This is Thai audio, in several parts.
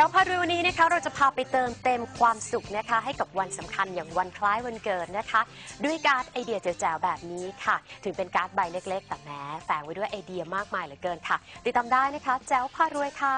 จ้าพารวยวันนี้นะคะเราจะพาไปเติมเต็มความสุขนะคะ ให้กับวันสำคัญอย่างวันคล้ายวันเกิดนะคะ ด้วยการ์ดไอเดียแจ๋วๆแบบนี้ค่ะ ถึงเป็นการ์ดใบเล็กๆ แต่แหม้แฝงไว้ด้วยไอเดียมากมายเหลือเกินค่ะ ติดตามได้นะคะแจ้วพารวยค่ะ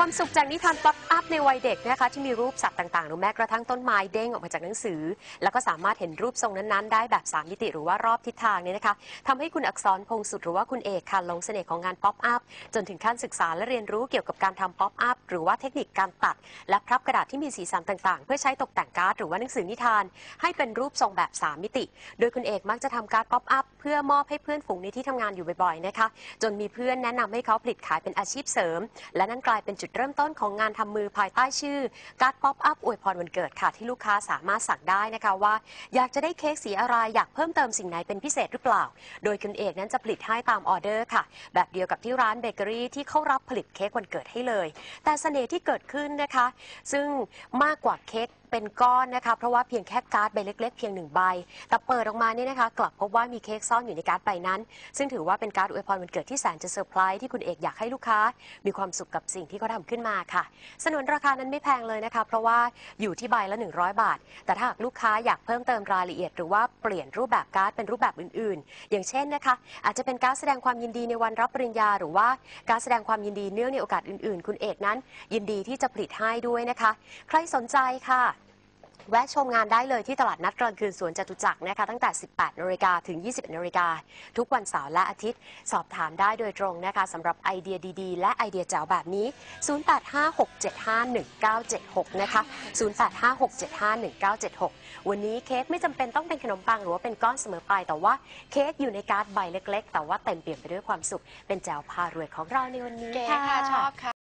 ความสุขจากนิทานป๊อปอัพในวัยเด็กนะคะที่มีรูปสัตว์ต่างๆ หรือแม้กระทั่งต้นไม้เด้งออกมาจากหนังสือ แล้วก็สามารถเห็นรูปทรงนั้นๆ ได้แบบ3มิติหรือว่ารอบทิศทางเนี่ยนะคะทำให้คุณอักษรพงสุดหรือว่าคุณเอกค่ะลงเสน่ห์ของงานป๊อปอัพจนถึงขั้นศึกษาและเรียนรู้เกี่ยวกับการทำป๊อปอัพหรือว่าเทคนิคการตัด และพับกระดาษที่มีสีสันต่างๆ เพื่อใช้ตกแต่งการ์ดหรือว่าหนังสือนิทาน ให้เป็นรูปทรงแบบ3มิติ โดยคุณเอกมักจะทำการ์ดป๊อปอัพเพื่อมอบให้เพื่อนฝูงในที่ทำงานอยู่บ่อยๆนะคะจนมีเพื่อนแนะนำให้เขาผลิตขายเป็นอาชีพเสริม และนั่นกลายเป็นจุดเริ่มต้นของงานทำมือภายใต้ชื่อ การ์ดป๊อปอัพอวยพรวันเกิดค่ะ ที่ลูกค้าสามารถสั่งได้นะคะว่า อยากจะได้เค้กสีอะไรอยากเพิ่มเติมสิ่งไหนเป็นพิเศษหรือเปล่า โดยคุณเอกนั้นจะผลิตให้ตามออเดอร์ค่ะ แบบเดียวกับที่ร้านเบเกอรี่ที่เขารับผลิตเค้กวันเกิดให้เลย แต่เสน่ห์ที่เกิดขึ้นนะคะ ซึ่งมากกว่าเค้ก เป็นก้อนนะคะ เพราะว่าเพียงแค่การ์ดใบเล็ก ๆ เพียงหนึ่งใบ แต่เปิดออกมาเนี่ยนะคะ กลับพบว่ามีเค้กซ่อนอยู่ในการ์ดใบนั้น ซึ่งถือว่าเป็นการ์ดอวยพรวันเกิดที่แสนจะเซอร์ไพรส์ที่คุณเอกอยากให้ลูกค้า มีความสุขกับสิ่งที่เขาทำขึ้นมาค่ะ สนนราคานั้นไม่แพงเลยนะคะ เพราะว่าอยู่ที่ใบละ 100 บาท แต่ถ้าหากลูกค้าอยากเพิ่มเติมรายละเอียด หรือว่าเปลี่ยนรูปแบบการ์ดเป็นรูปแบบอื่น ๆ อย่างเช่นนะคะ อาจจะเป็นการดแสดงความยินดีในวันรับปริญญา หรือว่าการแสดงความยินดีเนื่องในโอกาสอื่น ๆ คุณเอกนั้น ยินดีที่จะผลิตให้ด้วยนะคะ ใครสนใจค่ะ แวะชมงานได้เลยที่ตลาดนัดกลางคืนสวนจตุจักรนะคะตั้งแต่ 18 นาฬิกาถึง 21 นาฬิกาทุกวันเสาร์และอาทิตย์ สอบถามได้โดยตรงนะคะสำหรับไอเดียดีๆ และไอเดียแจ๋วแบบนี้ 0856751976 นะคะ 0856751976 วันนี้เค้กไม่จำเป็นต้องเป็นขนมปังหรือว่าเป็นก้อนเสมอไป แต่ว่าเค้กอยู่ในการ์ดใบเล็ก ๆ แต่ว่าเต็มเปี่ยมไปด้วยความสุขเป็นแจ๋วพารวยของเราในวันนี้เก๋ค่ะชอบค่ะ